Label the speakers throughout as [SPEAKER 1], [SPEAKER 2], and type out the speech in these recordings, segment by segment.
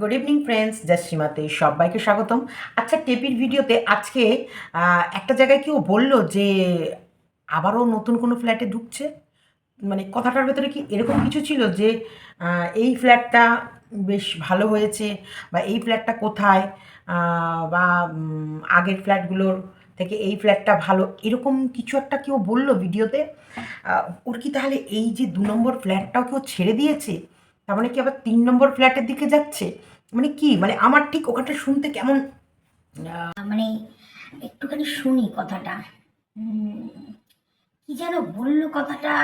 [SPEAKER 1] Good evening friends জাসিমাতে সবাইকে স্বাগতম। আচ্ছা টেপির ভিডিওতে আজকে একটা জায়গায় কেউ বলল যে, আবারও নতুন কোনো ফ্ল্যাটে ঢুকছে? মানে কথাটার ভেতরে কি এরকম কিছু ছিল যে এই ফ্ল্যাটটা বেশ ভালো হয়েছে বা এই ফ্ল্যাটটা কোথায় বা আগের ফ্ল্যাটগুলোর থেকে এই ফ্ল্যাটটা ভালো? এরকম কিছু একটা কেউ বলল ভিডিওতে? ওর কি তাহলে এই যে দু নম্বর ফ্ল্যাটটাও কেউ ছেড়ে দিয়েছে? তার মানে কি আবার তিন নম্বর ফ্ল্যাটের দিকে যাচ্ছে? মানে কি? মানে আমার ঠিক ওখানটা শুনতে কেমন?
[SPEAKER 2] মানে একটুখানি শুনি কথাটা। কি যেন বলল কথাটা?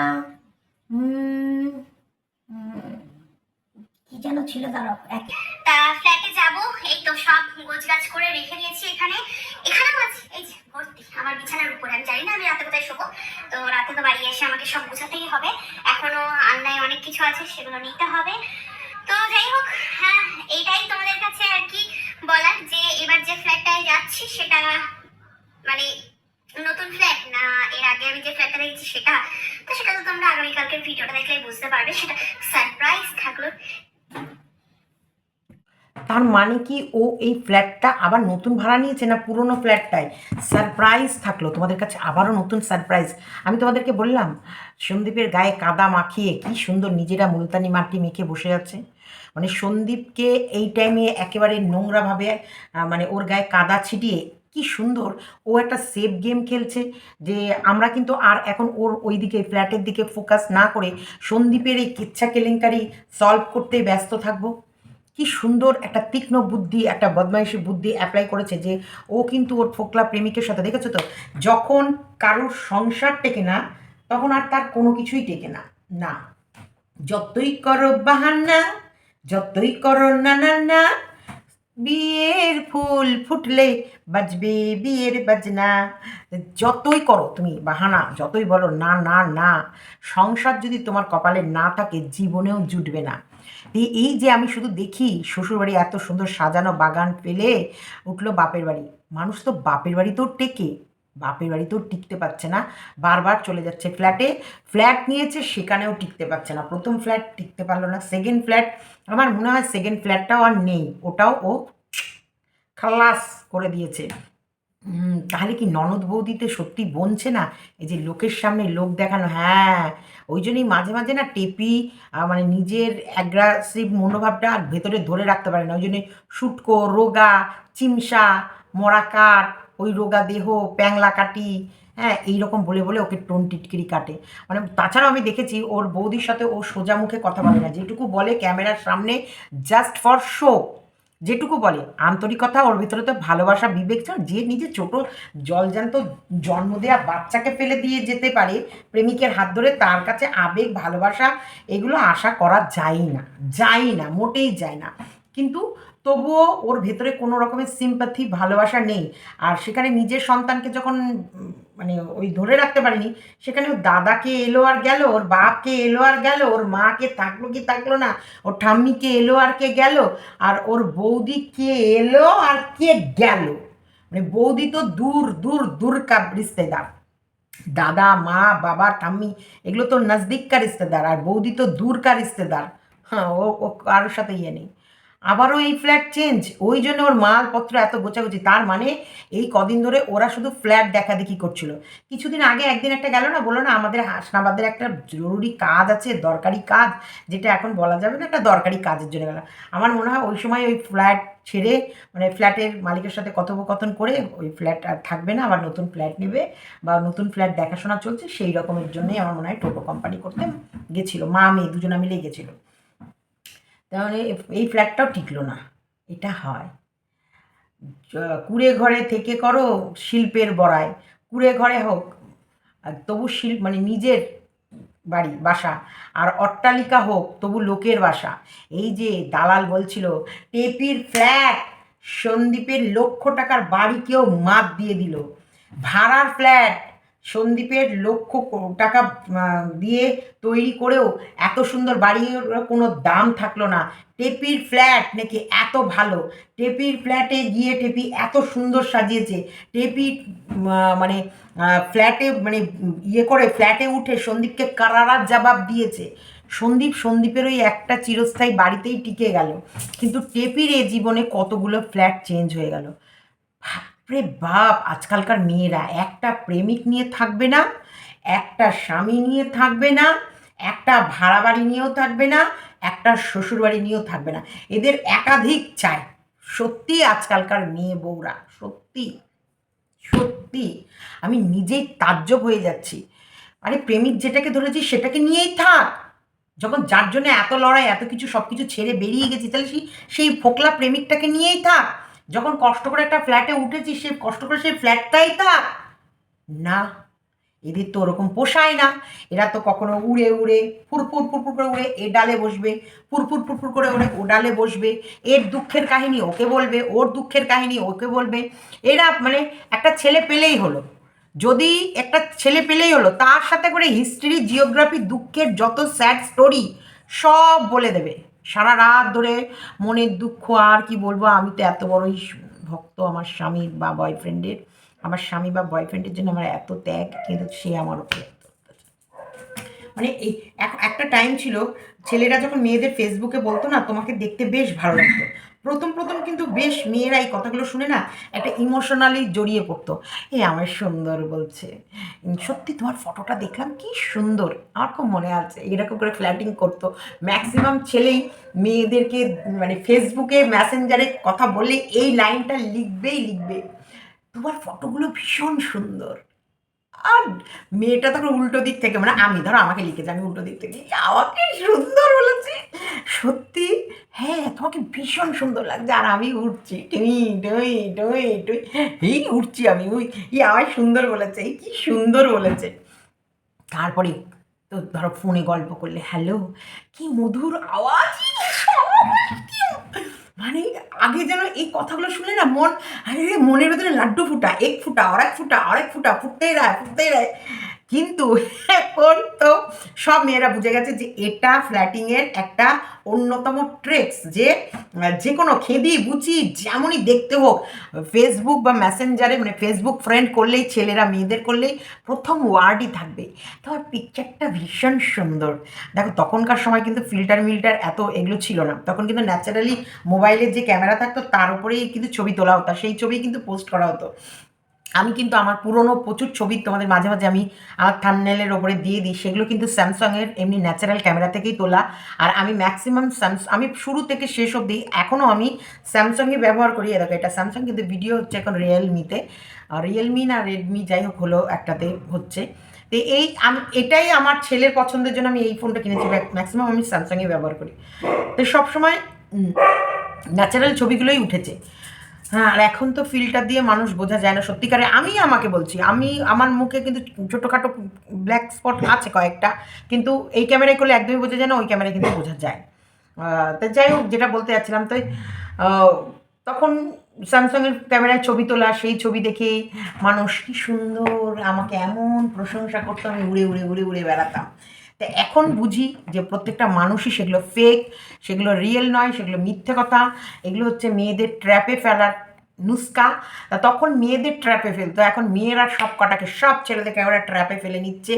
[SPEAKER 2] কি যেন ছিল দাঁড়াও এক
[SPEAKER 3] তা ফ্ল্যাটে যাব। এই তো সব গোছগাছ করে রেখে দিয়েছি এখানে। এখানেও আছে। এই যে, ভর্তি। আমার বিছানার উপরে। আমি জানি না আমি রাতে কোথায় শোবো। তো রাতে তো বাড়ি এসে আমাকে সব গোছাতেই হবে। এখনও আন্নায় অনেক কিছু আছে, সেগুলো নিতে হবে। তো যাই হোক হ্যাঁ এইটাই তোমাদের কাছে আর কি বলার যে এবার যে ফ্ল্যাটটায় যাচ্ছি, সেটা মানে নতুন ফ্ল্যাট না এর আগে আমি যে ফ্ল্যাটটা দেখছি সেটা, তো সেটা তো তোমরা আগামীকালকের ভিডিওটা দেখলেই বুঝতে পারবে। সেটা সারপ্রাইজ থাকল
[SPEAKER 1] তার মানে কি ও এই ফ্ল্যাটটা আবার নতুন ভাড়া নিয়েছে না পুরনো ফ্ল্যাটটায়? সারপ্রাইজ থাকল। তোমাদের কাছে আবারও নতুন সারপ্রাইজ আমি তোমাদেরকে বললাম, সন্দীপের গায়ে কাদা মাখিয়ে কি সুন্দর নিজেরা মুলতানি মাটি মেখে বসে আছে। মানে সন্দীপকে এই টাইমে একেবারে নোংরাভাবে মানে ওর গায়ে কাদা ছিটিয়ে কি সুন্দর ও একটা সেফ গেম খেলছে যে আমরা কিন্তু আর এখন ওর ওই দিকে ফ্ল্যাটের দিকে ফোকাস না করে সন্দীপের এই কিচ্ছা কেলেঙ্কারি সলভ করতে ব্যস্ত থাকব। কি সুন্দর একটা তীক্ষ্ণ বুদ্ধি, একটা বদমাইশি বুদ্ধি অ্যাপ্লাই করেছে যে ও কিন্তু ওর ফোকলা প্রেমিকের সাথে, দেখেছ তো? যখন কারোর সংসার টেকে না, তখন আর তার কোনো কিছুই টেকে না। না। যতই করো বাহান্না যতই করো না না না বিয়ের ফুল ফুটলে বাজবে বিয়ের বাজনা। যতই করো তুমি বাহানা, যতই বলো না না না, সংসার যদি তোমার কপালে না থাকে, জীবনেও জুটবে না। এই এই যে আমি শুধু দেখি শ্বশুরবাড়ি এত সুন্দর সাজানো বাগান পেলে উঠল বাপের বাড়ি। মানুষ তো বাপের বাড়িতেও টেকে, বাপের বাড়িতেও টিকতে পারছে না। বারবার চলে যাচ্ছে ফ্ল্যাটে ফ্ল্যাট নিয়েছে সেখানেও টিকতে পারছে না। প্রথম ফ্ল্যাট টিকতে পারল না সেকেন্ড ফ্ল্যাট আমার মনে হয় সেকেন্ড ফ্ল্যাটটাও আর নেই, ওটাও ও খালাস করে দিয়েছে। তাহলে কি ননদ বৌদিতে সত্যি বনছে না? এই যে লোকের সামনে লোক দেখানো হ্যাঁ। ওই জন্যই মাঝে মাঝে না টেপি মানে নিজের অ্যাগ্রাসিভ মনোভাবটা আর ভেতরে ধরে রাখতে পারে না। ওই জন্যে শুটকো, রোগা, চিমসা মরাকার ওই রোগা দেহ, প্যাংলা কাটি হ্যাঁ এইরকম বলে বলে ওকে টোন টিটকিরি কাটে। মানে তাছাড়াও আমি দেখেছি ওর বৌদির সাথে ও সোজা মুখে কথা বলে না। যেটুকু বলে ক্যামেরার সামনে জাস্ট ফর শো যেটুকু বলে। আন্তরিকতা, ওর ভিতরে তো ভালোবাসা, বিবেক ছাড় যে নিজে ছোট, জলজান্ত জন্ম দেওয়া বাচ্চাকে ফেলে দিয়ে যেতে পারে, প্রেমিকের হাত ধরে তার কাছে আবেগ, ভালোবাসা, এগুলো আশা করা যায় না যায় না, মোটেই যায় না। কিন্তু তবুও ওর ভেতরে কোনো রকমের সিম্পাথি ভালোবাসা নেই। আর সেখানে নিজের সন্তানকে যখন মানে ওই ধরে রাখতে পারেনি। সেখানে ওর দাদাকে এলো আর গেল, ওর বাপকে এলো আর গেল, ওর মাকে থাকল কি থাকল না, ওর ঠাম্মিকে এলো আর কে গেল, আর ওর বৌদি কে এলো আর কে গেল। মানে বৌদি তো দূর দূর দূর কা রিস্তেদার। দাদা, মা, বাবা, ঠাম্মি, এগুলো তো নজদিক কা রিস্তেদার, আর বৌদি তো দূর কা রিস্তেদার। হ্যাঁ ও কারোর সাথে ইয়ে নেই। আবারও এই ফ্ল্যাট চেঞ্জ ওই জন্য ওর মালপত্র এত গোছাগুছি। তার মানে এই কদিন ধরে ওরা শুধু ফ্ল্যাট দেখা দেখি করছিল। কিছুদিন আগে একদিন একটা গেল না বলো না, আমাদের হাসনাবাদের একটা জরুরি কাজ আছে, দরকারি কাজ, যেটা এখন বলা যাবে না, একটা দরকারি কাজের জন্য গেল। আমার মনে হয় ওই সময় ওই ফ্ল্যাট ছেড়ে মানে ফ্ল্যাটের মালিকের সাথে কথোপকথন করে ওই ফ্ল্যাট আর থাকবে না, আবার নতুন ফ্ল্যাট নেবে বা নতুন ফ্ল্যাট দেখাশোনা চলছে, সেই রকমের জন্যই আমার মনে হয় টোটো কোম্পানি করতে গেছিল। মা, মেয়ে দুজনে মিলেই গেছিল। তাহলে এই ফ্ল্যাটটাও টিকলো না। এটা হয়। কুড়ে ঘরে থেকে করো শিল্পের বড়ায়। কুড়ে ঘরে হোক তবু শিল্প মানে নিজের বাড়ি, বাসা। আর অট্টালিকা হোক, তবু লোকের বাসা। এই যে দালাল বলছিল, টেপির ফ্ল্যাট সন্দীপের লক্ষ টাকার বাড়িকেও মাত দিয়ে দিল। ভাড়ার ফ্ল্যাট সন্দীপের লক্ষ টাকা দিয়ে তৈরি করেও এত সুন্দর বাড়ির কোনো দাম থাকল না। টেপির ফ্ল্যাট নাকি এত ভালো। টেপির ফ্ল্যাটে গিয়ে টেপি এত সুন্দর সাজিয়েছে। টেপি মানে ফ্ল্যাটে মানে ইয়ে করে ফ্ল্যাটে উঠে সন্দীপকে কারারার জবাব দিয়েছে। সন্দীপ সন্দীপের ওই একটা চিরস্থায়ী বাড়িতেই টিকে গেল। কিন্তু টেপির এ জীবনে কতগুলো ফ্ল্যাট চেঞ্জ হয়ে গেল। বাপরে বাপ, আজকালকার মেয়েরা একটা প্রেমিক নিয়ে থাকবে না, একটা স্বামী নিয়ে থাকবে না, একটা ভাড়া বাড়ি নিয়েও থাকবে না, একটা শ্বশুরবাড়ি নিয়েও থাকবে না। এদের একাধিক চাই। সত্যি আজকালকার মেয়ে বউরা, সত্যি সত্যি। আমি নিজেই তাজ্জব হয়ে যাচ্ছি। আরে প্রেমিক যেটাকে ধরেছি সেটাকে নিয়েই থাক। যখন যার জন্য এত লড়াই, এত কিছু সব কিছু ছেড়ে বেরিয়ে গেছি, তাহলে সেই সেই ফোকলা প্রেমিকটাকে নিয়েই থাক। যখন কষ্ট করে একটা ফ্ল্যাটে উঠেছি, সে কষ্ট করে সেই ফ্ল্যাটটাই থাক। না, এদের তো ওরকম পোষায় না। এরা তো কখনো উড়ে উড়ে, ফুরফুর ফুরফুর করে উড়ে এ ডালে বসবে, ফুরফুর ফুরফুর করে উড়ে ও ডালে বসবে। এর দুঃখের কাহিনী ওকে বলবে, ওর দুঃখের কাহিনী ওকে বলবে। এরা মানে একটা ছেলে পেলেই হলো। যদি একটা ছেলে পেলেই হলো, তার সাথে করে হিস্ট্রি জিওগ্রাফি দুঃখের যত স্যাড স্টোরি সব বলে দেবে। সারা রাত ধরে মনের দুঃখ, আর কি বলব? আমি তো এত বড়ই ভক্ত আমার স্বামীর বা বয়ফ্রেন্ডের আমার স্বামী বা বয়ফ্রেন্ডের জন্য আমার এত ত্যাগ, কিন্তু সে আমার উপরে মানে এই এক- একটা টাইম ছিল, ছেলেরা যখন মেয়েদের ফেসবুকে বলতো না, তোমাকে দেখতে বেশ ভালো লাগতো। প্রথম প্রথম কিন্তু বেশ মেয়েরা এই কথাগুলো শুনে না একটা ইমোশনালি জড়িয়ে পড়তো। এ আমার সুন্দর বলছে। সত্যি তোমার ফটোটা দেখলাম? কি সুন্দর। আমার খুব মনে আছে। এরকম করে ফ্ল্যাটিং করতো। ম্যাক্সিমাম ছেলেই মেয়েদেরকে মানে ফেসবুকে মেসেঞ্জারে কথা বললে এই লাইনটা লিখবেই লিখবে। তোমার ফটোগুলো ভীষণ সুন্দর। আর মেয়েটা তখন উল্টো দিক থেকে মানে আমি, ধরো আমাকে লিখেছে, আমি উল্টো দিক থেকে। আমাকে সুন্দর বলেছি? সত্যি? হ্যাঁ তোমাকে ভীষণ সুন্দর লাগছে। আর আমি উঠছি, টুই টুই টুই টুই। এই উঠছি আমি ওই ই আমায় সুন্দর বলেছে, এই কি সুন্দর বলেছে। তারপরে তো ধরো ফোনে গল্প করলে, হ্যালো, কি মধুর আওয়াজ মানে আগে যেন এই কথাগুলো শুনলে না মন, আরে মনের ভেতরে লাড্ডু ফুটা, এক ফুটা, আরেক ফুটা আরেক ফুটা, ফুটতেই রায় ফুটতেই রায়। কিন্তু এখন তো সব মেয়েরা বুঝে গেছে যে এটা ফ্ল্যাটিংয়ের একটা অন্যতম ট্রিক্স যে যে কোনো খেদি বুচি যেমনই দেখতে হোক ফেসবুক বা মেসেঞ্জারে মানে ফেসবুক ফ্রেন্ড করলেই, ছেলেরা মেয়েদের করলেই প্রথম ওয়ার্ডই থাকবে। তোমার পিকচারটা ভীষণ সুন্দর। দেখো, তখনকার সময় কিন্তু ফিল্টার মিল্টার এত এগুলো ছিল না। তখন কিন্তু ন্যাচারালি মোবাইলের যে ক্যামেরা থাকতো, তার উপরেই কিন্তু ছবি তোলা হতো, সেই ছবি কিন্তু পোস্ট করা হতো। আমি কিন্তু আমার পুরনো প্রচুর ছবি তোমাদের মাঝে মাঝে আমি আমার থামনেলের ওপরে দিয়ে দিই, সেগুলো কিন্তু স্যামসাংয়ের এমনি ন্যাচারাল ক্যামেরা থেকেই তোলা। আর আমি ম্যাক্সিমাম স্যামস, আমি শুরু থেকে শেষ অবধি এখনও আমি স্যামসাংই ব্যবহার করি। দেখো, এটা স্যামসাং কিন্তু ভিডিও হচ্ছে এখন রিয়েলমিতে রিয়েলমি না রেডমি যাই হোক হলো একটাতে হচ্ছে। তো এই আমি, এটাই আমার ছেলের পছন্দের জন্য আমি এই ফোনটা কিনেছি। ম্যাক্সিমাম আমি স্যামসাংই ব্যবহার করি। তো সবসময় ন্যাচারাল ছবিগুলোই উঠেছে। হ্যাঁ আর এখন তো ফিল্টার দিয়ে মানুষ বোঝা যায় না সত্যিকারে আমি আমাকে বলছি, আমি, আমার মুখে কিন্তু ছোটোখাটো ব্ল্যাক স্পট আছে কয়েকটা, কিন্তু এই ক্যামেরায় করলে একদমই বোঝা যায় না, ওই ক্যামেরায় কিন্তু বোঝা যায়। তা যাই হোক, যেটা বলতে যাচ্ছিলাম তো তখন স্যামসাংয়ের ক্যামেরায় ছবি তোলা, সেই ছবি দেখে মানুষ কি সুন্দর, আমাকে এমন প্রশংসা করতো, আমি উড়ে উড়ে উড়ে উড়ে বেড়াতাম। তা এখন বুঝি যে প্রত্যেকটা মানুষই সেগুলো ফেক সেগুলো রিয়েল নয়, সেগুলো মিথ্যে কথা। এগুলো হচ্ছে মেয়েদের ট্র্যাপে ফেলার নুস্কা। তা তখন মেয়েদের ট্র্যাপে ফেলতো এখন মেয়েরা সব কটাকে সব ছেলেদেরকে ওরা ট্র্যাপে ফেলে নিচ্ছে।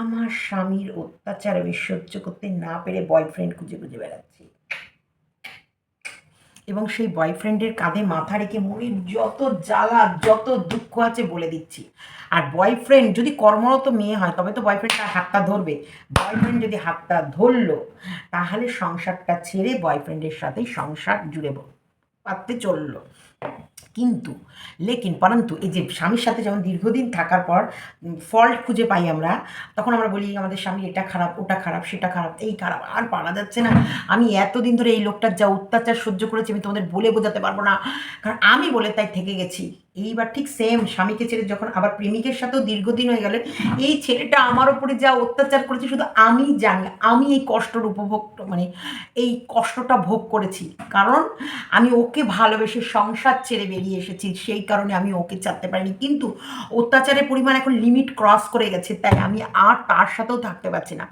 [SPEAKER 1] আমার স্বামীর অত্যাচার আমি সহ্য করতে না পেরে বয়ফ্রেন্ড খুঁজে খুঁজে বেড়াচ্ছি। এবং সেই বয়ফ্রেন্ডের কাঁধে মাথা রেখে মনের যত জ্বালা, যত দুঃখ আছে বলে দিচ্ছি। আর বয়ফ্রেন্ড যদি কর্মরত মেয়ে হয়, তবে তো বয়ফ্রেন্ড তার হাতটা ধরবে। বয়ফ্রেন্ড যদি হাতটা ধরলো, তাহলে সংসারটা ছেড়ে বয়ফ্রেন্ডের সাথেই সংসার জুড়ে পাততে চলল। কিন্তু, লেকিন পরন্তু, এই যে স্বামীর সাথে যেমন দীর্ঘদিন থাকার পর ফল্ট খুঁজে পাই আমরা, তখন আমরা বলি, আমাদের স্বামী এটা খারাপ, ওটা খারাপ, সেটা খারাপ, এই খারাপ, আর পারা যাচ্ছে না। আমি এতদিন ধরে এই লোকটার যা অত্যাচার সহ্য করেছি, আমি তোমাদের বলে বোঝাতে পারব না। কারণ আমি বলে তাই থেকে গেছি। এইবার ঠিক সেম স্বামীকে ছেড়ে যখন আবার প্রেমিকের সাথেও দীর্ঘদিন হয়ে গেলে এই ছেলেটা আমার ওপরে যা অত্যাচার করেছে শুধু আমি জানি, আমি এই কষ্টর উপভোগ মানে এই কষ্টটা ভোগ করেছি। কারণ আমি ওকে ভালোবেসে সংসার ছেড়ে বেরিয়ে এসেছি, সেই কারণে আমি ওকে ছাড়তে পারিনি। কিন্তু অত্যাচারের পরিমাণ এখন লিমিট ক্রস করে গেছে, তাই আমি আর তার সাথেও থাকতে পারছি না।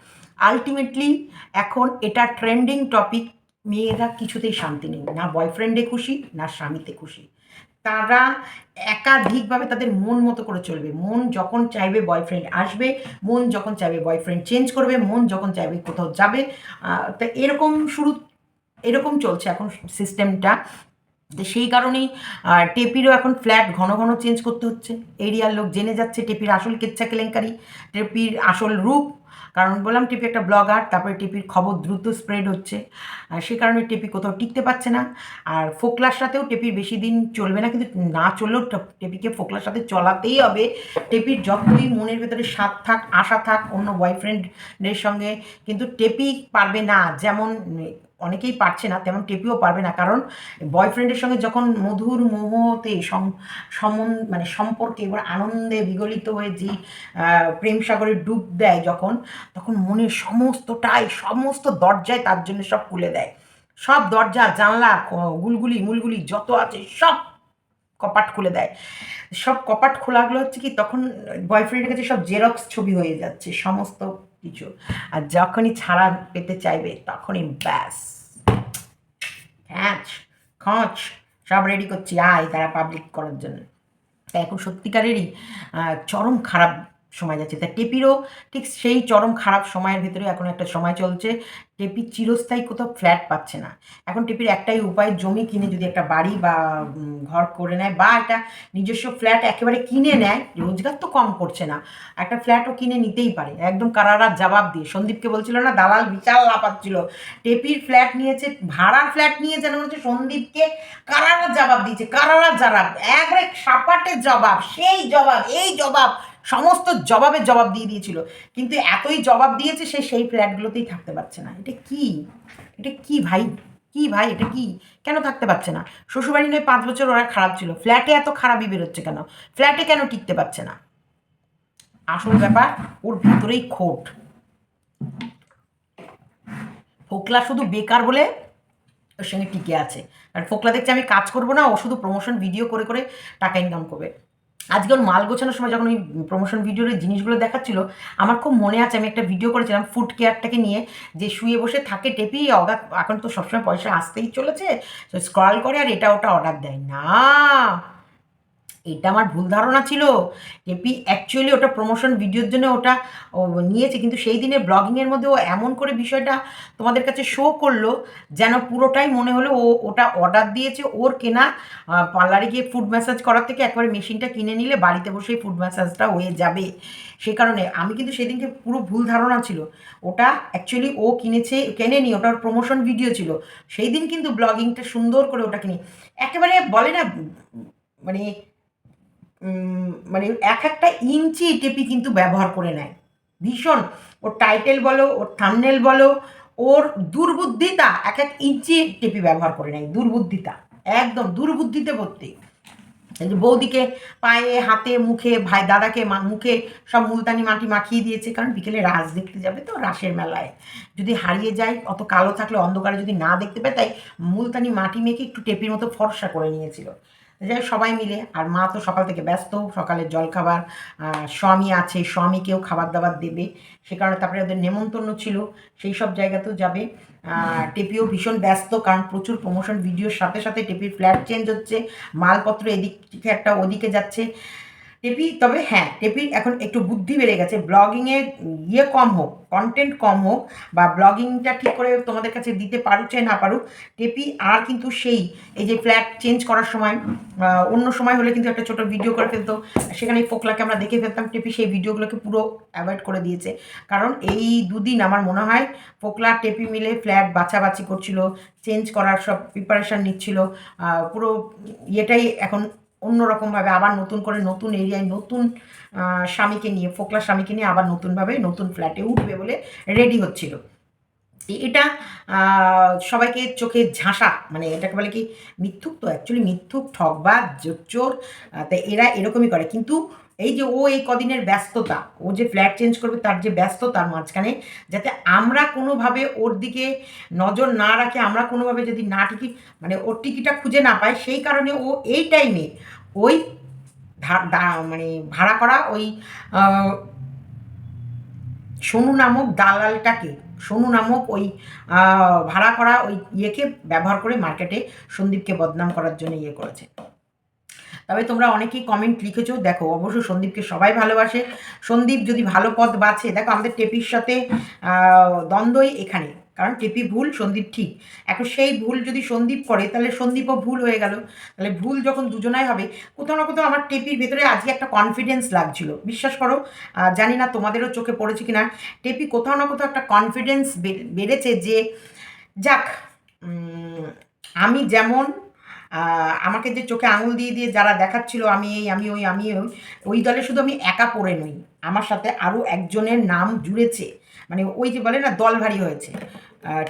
[SPEAKER 1] আলটিমেটলি এখন এটা ট্রেন্ডিং টপিক মেয়েরা কিছুতেই শান্তি নেই, না বয়ফ্রেন্ডে খুশি, না স্বামীতে খুশি। তারা একাধিকভাবে তাদের মন মতো করে চলবে। মন যখন চাইবে বয়ফ্রেন্ড আসবে, মন যখন চাইবে বয়ফ্রেন্ড চেঞ্জ করবে, মন যখন চাইবে কোথাও যাবে তা এরকম শুরু, এরকম চলছে এখন সিস্টেমটা সেই কারণেই টেপিরও এখন ফ্ল্যাট ঘন ঘন চেঞ্জ করতে হচ্ছে। এরিয়ার লোক জেনে যাচ্ছে টেপির আসল কেচ্ছা কেলেঙ্কারি টেপির আসল রূপ। কারণ বললাম টিপি একটা ব্লগার, তারপরে টিপির খবর দ্রুত স্প্রেড হচ্ছে। সে কারণে টিপি কোথাও টিকতে পারছে না। আর ফোকলার সাথেও টেপির বেশি দিন চলবে না, কিন্তু না চললেও টিপিকে ফোকলার সাথে চলাতেই হবে। টেপির যতই মনের ভেতরে স্বাদ থাক, আশা থাক, অন্য বয়ফ্রেন্ডের সঙ্গে, কিন্তু টেপি পারবে না, যেমন অনেকেই পারছে না, তেমন টেপিও পারবে না। কারণ বয়ফ্রেন্ডের সঙ্গে যখন মধুর মোহতে মানে সম্পর্কে এবার আনন্দে বিগলিত হয়ে যে প্রেম সাগরে ডুব দেয় যখন, তখন মনের সমস্তটাই, সমস্ত দরজায় তার জন্য সব খুলে দেয়। সব দরজা, জানলা গুলগুলি, মুলগুলি যত আছে সব কপাট খুলে দেয়। সব কপাট খোলাগুলো হচ্ছে কি তখন বয়ফ্রেন্ডের কাছে সব জেরক্স ছবি হয়ে যাচ্ছে, সমস্ত কিছু আর যখনই ছাড়া পেতে চাইবে, তখনই ব্যাস। খ্যাঁচ খঁচ সব রেডি করছি। আয়, তারা পাবলিক করার জন্য। তাই এখন সত্যিকারেরই চরম খারাপ সময় যাচ্ছে। তা টেপিরও ঠিক সেই চরম খারাপ সময়ের ভিতরে এখন একটা সময় চলছে। টেপি চিরস্থায়ী কোথাও ফ্ল্যাট পাচ্ছে না। এখন টেপির একটাই উপায়, জমি কিনে যদি একটা বাড়ি বা ঘর করে নেয় বা একটা নিজস্ব ফ্ল্যাট একেবারে কিনে নেয়, রোজগার তো কম করছে না। একটা ফ্ল্যাটও কিনে নিতেই পারে। একদম কারারার জবাব দিয়ে। সন্দীপকে বলছিল না, দালাল বিশাল লাপাচ্ছিল টেপির ফ্ল্যাট নিয়েছে, ভাড়ার ফ্ল্যাট নিয়ে যেন হচ্ছে সন্দীপকে কারারা জবাব দিয়েছে। কারারা জবাব একবারে সাপাটে জবাব, সেই জবাব, এই জবাব সমস্ত জবাবের জবাব দিয়ে দিয়েছিল। কিন্তু এতই জবাব দিয়েছে সে সেই ফ্ল্যাটগুলোতেই থাকতে পারছে না। এটা কি? এটা কি ভাই? কি ভাই? এটা কি? কেন থাকতে পারছে না? শ্বশুরবাড়ি নয়, পাঁচ বছর ওরা খারাপ ছিল। ফ্ল্যাটে এত খারাপই বেরোচ্ছে কেন? ফ্ল্যাটে কেন টিকতে পারছে না? আসল ব্যাপার, ওর ভিতরেই খোট। ফোকলা শুধু বেকার বলে ওর সঙ্গে টিকে আছে। আর ফোকলা দেখছে আমি কাজ করব না, ও শুধু প্রমোশন ভিডিও করে করে টাকা ইনকাম করবে। আজকে ওর মাল গোছানোর সময় যখন ওই প্রমোশন ভিডিওর জিনিসগুলো দেখাচ্ছিল, আমার খুব মনে আছে, আমি একটা ভিডিও করেছিলাম ফুড কেয়ারটাকে নিয়ে, যে শুয়ে বসে থাকে টেপি অগাত এখন তো সবসময় পয়সা আসতেই চলেছে স্ক্রল করে আর এটা ওটা অর্ডার দেয়। না! এটা আমার ভুল ধারণা ছিল। টেপি অ্যাকচুয়ালি ওটা প্রমোশন ভিডিওর জন্য ওটা নিয়েছে, কিন্তু সেই দিনের ব্লগিংয়ের মধ্যে ও এমন করে বিষয়টা তোমাদের কাছে শো করল যেন পুরোটাই মনে হলো ও ওটা অর্ডার দিয়েছে। ওর কেনা পার্লারে গিয়ে ফুড ম্যাসাজ করার থেকে একবারে মেশিনটা কিনে নিলে বাড়িতে বসেই ফুড ম্যাসাজটা হয়ে যাবে। সে কারণে আমি কিন্তু সেদিনকে পুরো ভুল ধারণা ছিল। ওটা অ্যাকচুয়ালি ও কিনেছে, কেনেনি, ওটার প্রমোশন ভিডিও ছিল। সেই দিন কিন্তু ব্লগিংটা সুন্দর করে ওটা কিনে একেবারে বলে না মানে মানে এক একটা ইঞ্চি টেপি কিন্তু ব্যবহার করে নেয়। ভীষণ। ওর টাইটেল বলো, ওর থামনেল বলো, ওর দুর্বুদ্ধিতা এক এক ইঞ্চি টেপি ব্যবহার করে নেয়, দুর্বুদ্ধিতা। একদম দুর্বুদ্ধিতে ভর্তি। বৌদিকে পায়ে, হাতে, মুখে, ভাই দাদাকে মুখে সব মুলতানি মাটি মাখিয়ে দিয়েছে, কারণ বিকেলে রাস দেখতে যাবে তো, রাসের মেলায়। যদি হারিয়ে যায়, অত কালো থাকলে অন্ধকারে যদি না দেখতে পায়, তাই মুলতানি মাটি মেখে একটু টেপির মতো ফর্সা করে নিয়েছিল। যাই সবাই মিলে, আর মা তো সকাল থেকে ব্যস্ত সকালের জলখাবার খাবার স্বামী আছে, স্বামীকেও খাবার দাবার দেবে। সে কারণে তারপরে ওদের নেমন্তন্ন ছিল, সেই সব জায়গাতেও যাবে। টেপিও ভীষণ ব্যস্ত, কারণ প্রচুর প্রমোশন ভিডিওর সাথে সাথে টেপির ফ্ল্যাট চেঞ্জ হচ্ছে, মালপত্র এদিক থেকে একটা ওদিকে যাচ্ছে। টেপি, তবে হ্যাঁ টেপির এখন একটু বুদ্ধি বেড়ে গেছে। ব্লগিংয়ে ইয়ে কম হোক কন্টেন্ট কম হোক, বা ব্লগিংটা ঠিক করে তোমাদের কাছে দিতে পারুক চাই না পারুক, টেপি আর কিন্তু সেই, এই যে ফ্ল্যাট চেঞ্জ করার সময় অন্য সময় হলে কিন্তু একটা ছোট ভিডিও করে ফেলতো। সেখানে ফোকলাকে আমরা দেখে ফেলতাম, টেপি সেই ভিডিওগুলোকে পুরো অ্যাভয়েড করে দিয়েছে। কারণ এই দুদিন আমার মনে হয় ফোকলা, টেপি মিলে ফ্ল্যাট বাছাবাছি করছিল চেঞ্জ করার সব প্রিপারেশান নিচ্ছিল পুরো ইয়েটাই এখন অন্যরকমভাবে আবার নতুন করে নতুন এরিয়ায় নতুন স্বামীকে নিয়ে, ফোকলা স্বামীকে নিয়ে আবার নতুনভাবে নতুন ফ্ল্যাটে উঠবে বলে রেডি হচ্ছিল। এটা সবাইকে চোখে ঝাঁসা মানে এটাকে বলে কি, মিথ্যুক তো অ্যাকচুয়ালি মিথ্যুক ঠকবাদ জোর চোর তাই এরা এরকমই করে। কিন্তু এই যে ও এই কদিনের ব্যস্ততা, ও যে ফ্ল্যাট চেঞ্জ করবে তার যে ব্যস্ততার মাঝখানে, যাতে আমরা কোনোভাবে ওর দিকে নজর না রাখে, আমরা কোনোভাবে যদি না টিকি মানে ওর টিকিটা খুঁজে না পাই, সেই কারণে ও এই টাইমে ওই মানে ভাড়া করা ওই সোনু নামক দালালটাকে, সোনু নামক ওই ভাড়া করা ওই ইয়েকে ব্যবহার করে মার্কেটে সন্দীপকে বদনাম করার জন্য ইয়ে করেছে। তবে তোমরা অনেকেই কমেন্ট লিখেছো, দেখো অবশ্য সন্দীপকে সবাই ভালোবাসে। সন্দীপ যদি ভালো পথ বাছে, দেখো আমাদের টেপির সাথে দ্বন্দ্বই এখানে, কারণ টেপি ভুল, সন্দীপ ঠিক। এখন সেই ভুল যদি সন্দীপ করে, তাহলে সন্দীপও ভুল হয়ে গেল। তাহলে ভুল যখন দুজনাই হবে, কোথাও না কোথাও আমার টেপির ভেতরে আজকে একটা কনফিডেন্স লাগছিল। বিশ্বাস করো জানি না তোমাদেরও চোখে পড়েছে কি না টেপি কোথাও না কোথাও একটা কনফিডেন্স বেড়েছে যে, যাক আমি যেমন আমাকে যে চোখে আঙুল দিয়ে দিয়ে যারা দেখাচ্ছিল, আমি এই, আমি ওই আমি ওই ওই দলে শুধু আমি একা পড়ে নই, আমার সাথে আরও একজনের নাম জুড়েছে। মানে ওই যে বলে না, দল ভারী হয়েছে।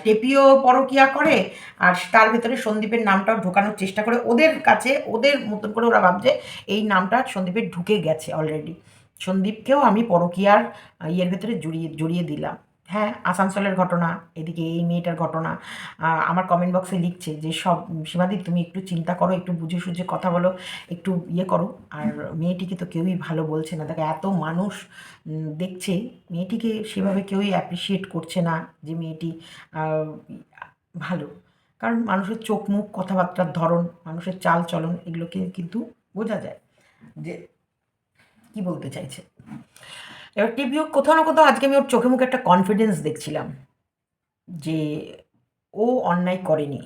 [SPEAKER 1] টেপিও পরকিয়া করে, আর তার ভেতরে সন্দীপের নামটাও ঢোকানোর চেষ্টা করে। ওদের কাছে, ওদের মতন করে ওরা ভাবছে, এই নামটা সন্দীপের ঢুকে গেছে অলরেডি সন্দীপকেও আমি পরকিয়ার ইয়ের ভেতরে জড়িয়ে জড়িয়ে দিলাম। হ্যাঁ আসানসোলের ঘটনা, এদিকে এই মেয়েটার ঘটনা আমার কমেন্ট বক্সে লিখছে যে, সব, সীমাদি, তুমি একটু চিন্তা করো, একটু বুঝে সুঝে কথা বলো, একটু ইয়ে করো। আর মেয়েটিকে তো কেউই ভালো বলছে না। দেখো, এত মানুষ দেখছে, মেয়েটিকে সেভাবে কেউই অ্যাপ্রিসিয়েট করছে না যে মেয়েটি ভালো। কারণ মানুষের চোখ মুখ, কথাবার্তার ধরন, মানুষের চাল চলন, এগুলোকে কিন্তু বোঝা যায়। যে, কি বলতে চাইছে? এবার টিভিও কোথাও না কোথাও আজকে আমি ওর চোখে মুখে একটা কনফিডেন্স দেখছিলাম যে ও অন্যায় করেনি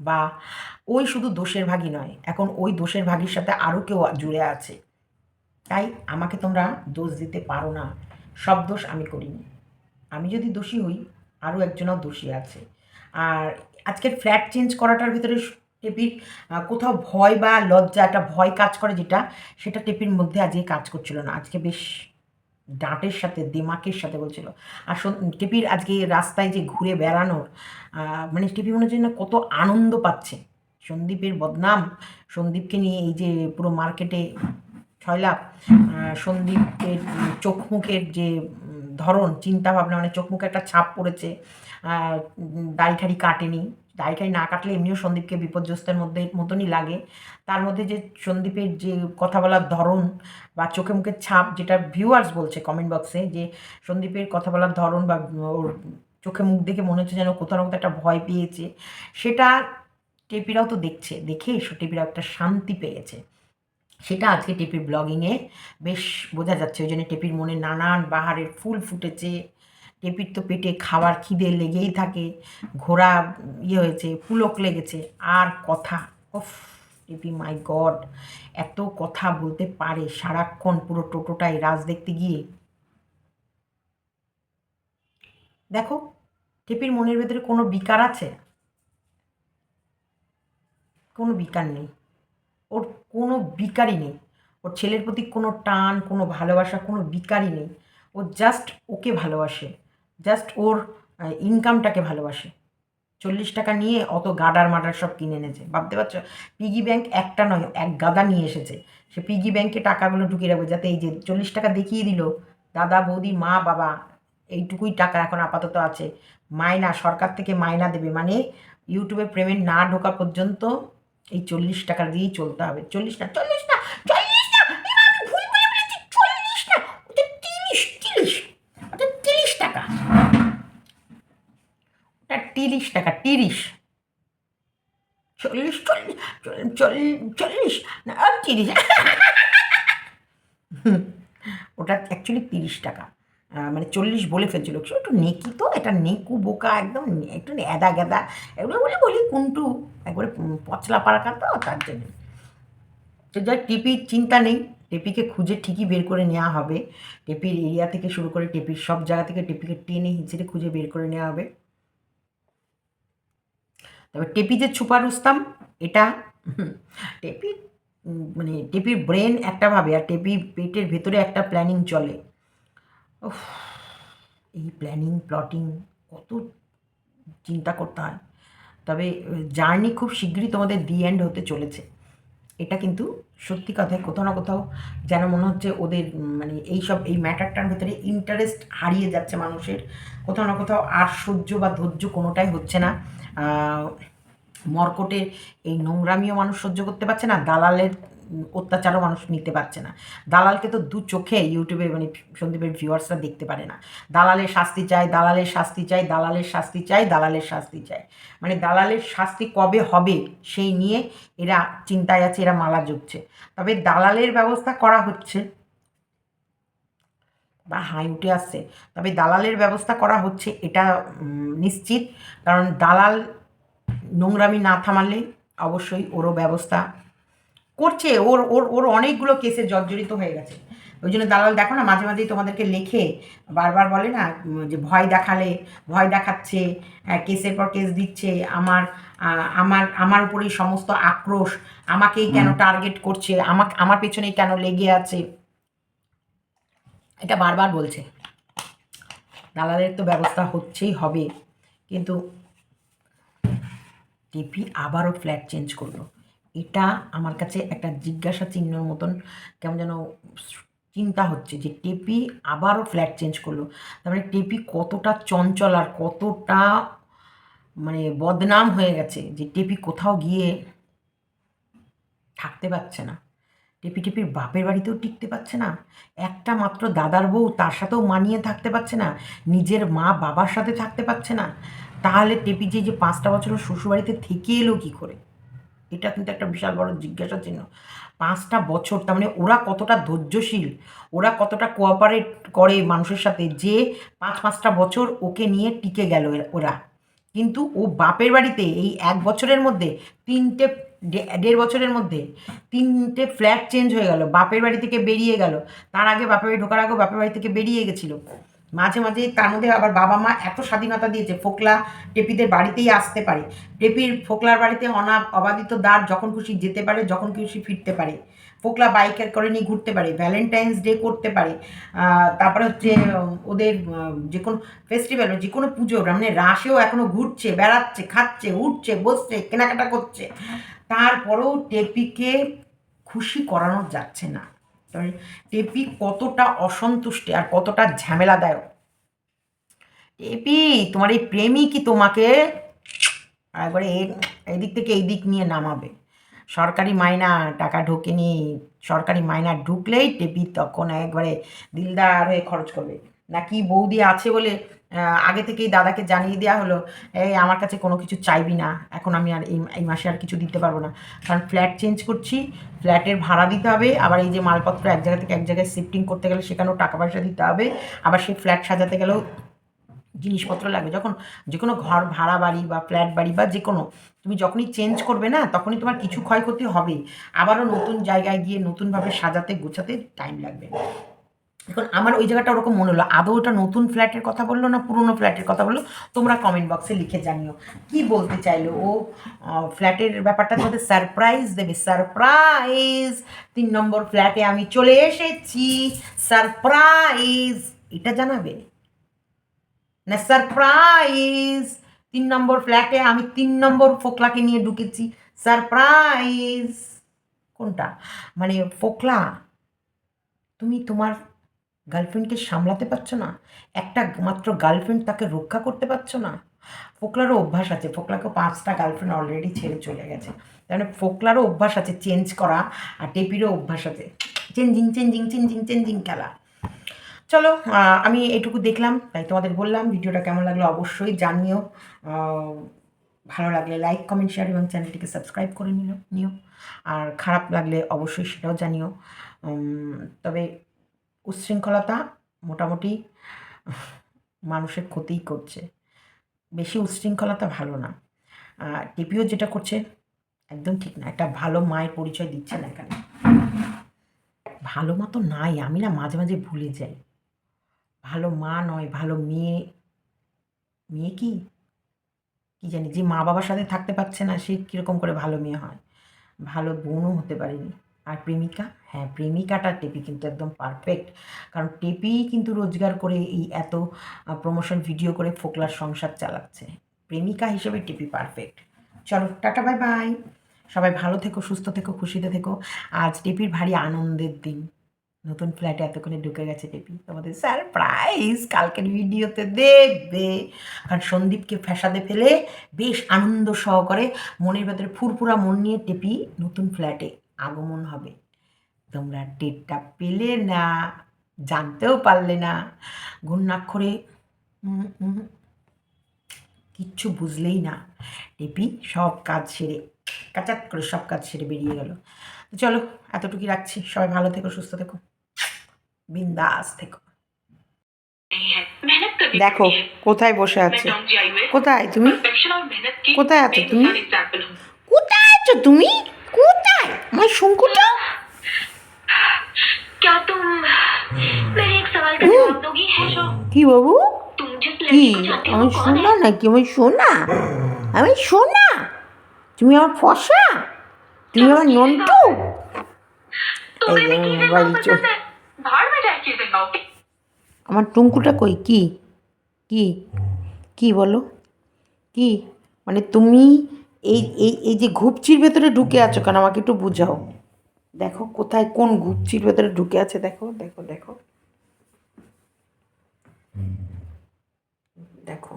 [SPEAKER 1] বা ওই শুধু দোষের ভাগই নয়, এখন ওই দোষের ভাগীর সাথে আরও কেউ জুড়ে আছে। তাই আমাকে তোমরা দোষ দিতে পারো না, সব দোষ আমি করিনি। আমি যদি দোষী হই আরও একজনও দোষী আছে। আর আজকের ফ্ল্যাট চেঞ্জ করাটার ভিতরে টেপির কোথাও ভয় বা লজ্জা, একটা ভয় কাজ করে যেটা, সেটা টেপির মধ্যে আজকে কাজ করছিল না। আজকে বেশ ডাঁটের সাথে, দিমাকের সাথে বলছিল। আর টেপির আজকে রাস্তায় যে ঘুরে বেড়ানোর মানে টেপি মনে হচ্ছে না কত আনন্দ পাচ্ছে। সন্দীপের বদনাম, সন্দীপকে নিয়ে এই যে পুরো মার্কেটে ছয়লাভ সন্দীপের চোখ মুখের যে ধরন চিন্তা ভাবনা মানে চোখ মুখে একটা ছাপ পড়েছে দাড়ি ঠাড়ি কাটেনি। দাড়ি ঠাড়ি না কাটলে এমনিও সন্দীপকে বিপর্যস্তের মধ্যে, মতনই লাগে। তার মধ্যে যে সন্দীপের যে কথা বলার ধরন বা চোখে মুখের ছাপ, যেটা ভিউয়ার্স বলছে কমেন্ট বক্সে যে সন্দীপের কথা বলার ধরন বা ওর চোখে মুখ দেখে মনে হচ্ছে যেন কোথাও না কোথাও একটা ভয় পেয়েছে, সেটা টেপিরাও তো দেখছে, দেখে টেপিরা একটা শান্তি পেয়েছে। সেটা আজকে টেপির ব্লগিংয়ে বেশ বোঝা যাচ্ছে। ওই জন্য টেপির মনে নানান বাহারের ফুল ফুটেছে। টেপির তো পেটে খাবার খিদে লেগেই থাকে, ঘোড়া ইয়ে হয়েছে, পুলক লেগেছে, আর কথা ওফ টেপি মাই গড, এত কথা বলতে পারে সারাক্ষণ পুরো টোটোটাই রাজ দেখতে গিয়ে। দেখো টেপির মনের ভেতরে কোনো বিকার আছে? কোনো বিকার নেই। ওর কোনো বিকারই নেই। ওর ছেলের প্রতি কোনো টান, কোনো ভালোবাসা, কোনো বিকারই নেই। ও জাস্ট ওকে ভালোবাসে। জাস্ট ওর ইনকামটাকে ভালোবাসে। চল্লিশ টাকা নিয়ে অত গাডার মাডার সব কিনে এনেছে। ভাবতে পারছ? পিগি ব্যাংক একটা নয়, এক গাদা নিয়ে এসেছে। সে পিগি ব্যাংকে টাকাগুলো ঢুকিয়ে রাখবে যাতে এই যে চল্লিশ টাকা দেখিয়ে দিল, দাদা, বৌদি, মা, বাবা, এইটুকুই টাকা এখন আপাতত আছে। মায়না সরকার থেকে মায়না দেবে। মানে ইউটিউবে পেমেন্ট না ঢোকা পর্যন্ত এই চল্লিশ টাকা দিয়েই চলতে হবে। চল্লিশ না চল্লিশ না চল্লিশ না এ মা, আমি ভুল করে বলেছি চল্লিশ না ওটা তিরিশ তিরিশ ওটা তিরিশ টাকা ওটা তিরিশ টাকা, তিরিশ। চল্লিশ চল্লিশ চল্লিশ না তিরিশ। ওটা অ্যাকচুয়ালি তিরিশ টাকা। মানে চল্লিশ বলে ফেলছিল। একটু নেকি তো, এটা নেকু বোকা, একদম একটু অ্যাদা গ্যাদা। এগুলো বলে বলি কুন্টু, একবারে পচলা পাড়াকা তো, তার জন্য। তো যাই, টিপির চিন্তা নেই। টেপিকে খুঁজে ঠিকই বের করে নেওয়া হবে। টেপির এরিয়া থেকে শুরু করে টেপির সব জায়গা থেকে টেপিকে টেনে হিঁচড়ে খুঁজে বের করে নেওয়া হবে। তবে টেপি যে ছুপা রুস্তাম, এটা টেপি মানে টেপির ব্রেন একটা ভাবে আর টেপি পেটের ভেতরে একটা প্ল্যানিং চলে। এই প্ল্যানিং প্লটিং কত চিন্তা করতে হয়। তবে জার্নি খুব শীঘ্রই তোমাদের দি এন্ড হতে চলেছে। এটা কিন্তু সত্যি কথায় কোথাও না কোথাও যেন মনে হচ্ছে ওদের মানে এই সব এই ম্যাটারটার ভিতরে ইন্টারেস্ট হারিয়ে যাচ্ছে মানুষের। কোথাও না কোথাও আর সহ্য বা ধৈর্য কোনোটাই হচ্ছে না। মর্কটে মর্কটের এই নোংরামিও মানুষ সহ্য করতে পারছে না, দালালের অত্যাচারও মানুষ নিতে পারছে না। দালালকে তো দু চোখে ইউটিউবে মানে সন্দীপের ভিউয়ার্সরা দেখতে পারে না। দালালের শাস্তি চাই, দালালের শাস্তি চাই, দালালের শাস্তি চাই, দালালের শাস্তি চাই। মানে দালালের শাস্তি কবে হবে সেই নিয়ে এরা চিন্তায় আছে, এরা মালা জুটছে তবে দালালের ব্যবস্থা করা হচ্ছে। বা হাই উঠে আসছে। তবে দালালের ব্যবস্থা করা হচ্ছে, এটা নিশ্চিত। কারণ দালাল নোংরামি না থামালে অবশ্যই ওরও ব্যবস্থা করছে ওর ওর ওর অনেকগুলো কেসে জর্জরিত হয়ে গেছে। ওই জন্য দালাল দেখো না মাঝে মাঝেই তোমাদেরকে লেখে বারবার বলে না যে ভয় দেখালে ভয় দেখাচ্ছে আহ, কেসের পর কেস দিচ্ছে আমার আমার আমার উপরেই সমস্ত আক্রোশ আমাকেই কেন টার্গেট করছে আমাকে আমার পেছনেই কেন লেগে আছে। এটা বারবার বলছে। দালালের তো ব্যবস্থা হচ্ছেই হবে। কিন্তু টিপি আবারও ফ্ল্যাট চেঞ্জ করল। এটা আমার কাছে একটা জিজ্ঞাসা চিহ্নর মতন কেমন যেন চিন্তা হচ্ছে যে টেপি আবারও ফ্ল্যাট চেঞ্জ করল। তার মানে টেপি কতটা চঞ্চল আর কতটা মানে বদনাম হয়ে গেছে যে টেপি কোথাও গিয়ে থাকতে পারছে না। টেপি টেপির বাপের বাড়িতেও টিকতে পারছে না। একটা মাত্র দাদার বউ তার সাথেও মানিয়ে থাকতে পারছে না। নিজের মা বাবার সাথে থাকতে পারছে না। তাহলে টেপি যে যে পাঁচটা বছর শ্বশুরবাড়িতে থেকে এলো কী করে? এটা কিন্তু একটা বিশাল বড় জিজ্ঞাসা চিহ্ন। পাঁচটা বছর, তার মানে ওরা কতটা ধৈর্যশীল, ওরা কতটা কোঅপারেট করে মানুষের সাথে যে পাঁচ, পাঁচটা বছর ওকে নিয়ে টিকে গেল ওরা। কিন্তু ও বাপের বাড়িতে এই এক বছরের মধ্যে তিনটে দেড় বছরের মধ্যে তিনটে ফ্ল্যাট চেঞ্জ হয়ে গেল। বাপের বাড়ি থেকে বেরিয়ে গেল। তার আগে বাপের বাড়ি ঢোকার আগে বাপের বাড়ি থেকে বেরিয়ে গেছিল। মাঝে মাঝে তার মধ্যে আবার বাবা মা এত স্বাধীনতা দিয়েছে, ফোকলা টেপিদের বাড়িতেই আসতে পারে। টেপির ফোকলার বাড়িতে অনা অবাধিত দ্বার যখন খুশি যেতে পারে, যখন খুশি ফিরতে পারে। ফোকলা বাইকের করে নিয়ে ঘুরতে পারে ভ্যালেন্টাইন্স ডে করতে পারে। তারপরে হচ্ছে ওদের যে কোনো ফেস্টিভ্যাল যে কোনো পুজো মানে রাসেও এখনও ঘুরছে, বেড়াচ্ছে, খাচ্ছে, উঠছে, বসছে, কেনাকাটা করছে। তারপরেও টেপিকে খুশি করানো যাচ্ছে না। তবে টেপি কতটা অসন্তুষ্টি আর কতটা ঝামেলা ঝামেলাদায়ক টেপি তোমার এই প্রেমই কি তোমাকে একবারে এদিক থেকে এই দিক নিয়ে নামাবে? সরকারি মাইনা টাকা ঢোকেনি, সরকারি মাইনা ঢুকলেই টেপি তখন একবারে দিলদার হয়ে খরচ করবে। নাকি বৌদি আছে বলে আগে থেকেই দাদাকে জানিয়ে দেওয়া হলো, এই, আমার কাছে কোনো কিছু চাইবি না। এখন আমি আর এই এই মাসে আর কিছু দিতে পারব না। কারণ ফ্ল্যাট চেঞ্জ করছি, ফ্ল্যাটের ভাড়া দিতে হবে, আবার এই যে মালপত্র এক জায়গা থেকে এক জায়গায় শিফটিং করতে গেলে সেখানেও টাকা পয়সা দিতে হবে, আবার সেই ফ্ল্যাট সাজাতে গেলেও জিনিসপত্র লাগবে। যখন যে কোনো ঘর, ভাড়া বাড়ি বা ফ্ল্যাট বাড়ি বা যে কোনো তুমি যখনই চেঞ্জ করবে না, তখনই তোমার কিছু ক্ষয়ক্ষতি হবে আবারও নতুন জায়গায় গিয়ে নতুনভাবে সাজাতে, গোছাতে টাইম লাগবে। এখন আমার ওই জায়গাটা ওরকম মনে হলো, আদৌ ওটা নতুন ফ্ল্যাটের কথা বলল না পুরনো ফ্ল্যাটের কথা বলল? তোমরা কমেন্ট বক্সে লিখে জানিও। কি বলতে চাইলো ও? ফ্ল্যাটের ব্যাপারটা তোমাদের সারপ্রাইজ দেবে। সারপ্রাইজ তিন নম্বর ফ্ল্যাটে আমি চলে এসেছি। সারপ্রাইজ এটা জানাবে? না সারপ্রাইজ তিন নম্বর ফ্ল্যাটে আমি তিন নম্বর ফোকলাকে নিয়ে ঢুকেছি। সারপ্রাইজ কোনটা? মানে ফোকলা, তুমি তোমার গার্লফ্রেন্ডকে সামলাতে পারছ না? একটা মাত্র গার্লফ্রেন্ড তাকে রক্ষা করতে পারছ না? ফোকলারও অভ্যাস আছে ফোকলাকে পাঁচটা গার্লফ্রেন্ড অলরেডি ছেড়ে চলে গেছে। তার মানে ফোকলারও অভ্যাস আছে চেঞ্জ করা, আর টেপিরও অভ্যাস আছে। চেঞ্জিং চেঞ্জিং চেঞ্জিং চেঞ্জিং খেলা। চলো আমি এটুকু দেখলাম, তাই তোমাদের বললাম, ভিডিওটা কেমন লাগল অবশ্যই জানিও। ভালো লাগলে লাইক কমেন্ট শেয়ার এবং চ্যানেলটিকে সাবস্ক্রাইব করে নিল নিও। আর খারাপ লাগলে অবশ্যই সেটাও জানিও। তবে উচ্ছৃঙ্খলতা মোটামুটি মানুষের ক্ষতিই করছে। বেশি উচ্ছৃঙ্খলতা ভালো না। টিপিও যেটা করছে একদম ঠিক না। একটা ভালো মায়ের পরিচয় দিচ্ছে না এখানে। ভালো মা তো নাই, আমি না মাঝে মাঝে ভুলে যাই। ভালো মা নয়, ভালো মেয়ে। মেয়ে কি? কি জানি? যে মা বাবার সাথে থাকতে পারছে না, সে কীরকম করে ভালো মেয়ে হয়? ভালো বোনও হতে পারেনি। আর প্রেমিকা? হ্যাঁ প্রেমিকাটা টেপি কিন্তু একদম পারফেক্ট কারণ টেপি কিন্তু রোজগার করে এই এত প্রমোশন ভিডিও করে ফোকলার সংসার চালাচ্ছে। প্রেমিকা হিসেবে টেপি পারফেক্ট চলো, টাটা বাই বাই সবাই ভালো থেকো, সুস্থ থেকো, খুশিতে থেকো। আজ টেপির ভারী আনন্দের দিন। নতুন ফ্ল্যাটে এতক্ষণে ঢুকে গেছে টেপি। তোমাদের সারপ্রাইজ কালকের ভিডিওতে দেখবে কারণ সন্দীপকে ফ্যাসাদে ফেলে বেশ আনন্দ সহকারে মনের ভেতরে ফুরফুরা মন নিয়ে টেপি নতুন ফ্ল্যাটে আগমন হবে। তোমরা ডেটটা পেলে না, জানতেও পারলে না। ঘূর্ণাক্ষরে কিচ্ছু বুঝলেই না। টেপি, সব কাজ সেরে, কাচাত করে সব কাজ সেরে বেরিয়ে গেল। তো চলো, এতটুকুই রাখছি। সবাই ভালো থেকো, সুস্থ থেকো। বিন্দাস থেকো। দেখো, কোথায় বসে আছে? কোথায় তুমি? কোথায় আছো তুমি? কোথায় আছো তুমি? কি বাবু? কি? আমি
[SPEAKER 4] শোনা
[SPEAKER 1] নাকি? আমি শোনা? আমি শোনা? তুমি আমার ফসা? তুমি আমার নন্টু? আমার টুঙ্কুটা কই? কি? কি? কি বলো? কি? মানে তুমি এই এই এই যে ঘুপচির ভেতরে ঢুকে আছো কেন? আমাকে একটু বুঝাও। দেখো কোথায় কোন ঘুপচির ভেতরে ঢুকে আছে। দেখো দেখো দেখো। দেখো।